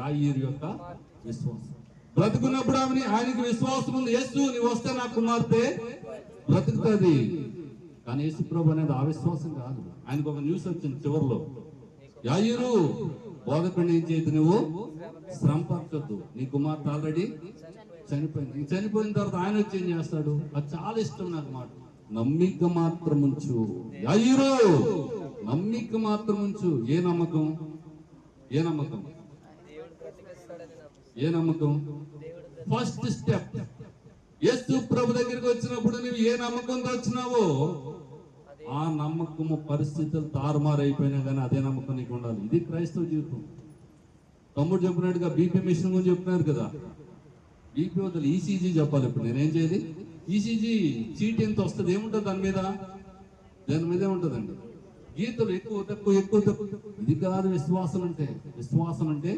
యాయిర్ యొక్క విశ్వాసం. బ్రతుకున్నప్పుడు ఆమె ఆయనకి విశ్వాసం ఉంది. యేసు నువ్వు వస్తే నా కుమార్తె బ్రతుకుతుంది. కానీ యేసు ప్రభు అనేది ఆ విశ్వాసం కాదు. ఆయనకు ఒక న్యూస్ వచ్చింది చివరిలో. యాయిరు బోధకుడిని ఏం చేయదు నువ్వు? శ్రమ పరచొద్దు నీ కుమార్తె ఆల్రెడీ చనిపోయింది. చనిపోయిన తర్వాత ఆయన వచ్చి ఏం చేస్తాడు? అది చాలా ఇష్టం నాకు మాట. నమ్మిక మాత్రం ఉంచు. యాయిరు నమ్మిక మాత్రం ఉంచు. ఏ నమ్మకం? ఏ నమ్మకం? ఏ నమ్మకం? ఫస్ట్ స్టెప్ యేసు ప్రభు దగ్గరికి వచ్చినప్పుడు నువ్వు ఏ నమ్మకంతో వచ్చినావో ఆ నమ్మకము పరిస్థితులు తారుమారు అయిపోయినా కానీ అదే నమ్మకం నీకు ఉండాలి. ఇది క్రైస్తవ జీవితం. తమ్ముడు చెప్పినట్టుగా బీపీ మిషన్ గురించి చెప్తున్నారు కదా. బీపీ వద్దలు ఈసీజీ చెప్పాలి ఇప్పుడు. నేనేం చేయాలి? ఈసీజీ చీట్ ఎంత వస్తుంది? ఏముంటుంది దాని మీద? దాని మీదే ఉంటుందండి. గీతలు ఎక్కువ తక్కువ ఎక్కువ తక్కువ. ఇది కాదు విశ్వాసం అంటే విశ్వాసం అంటే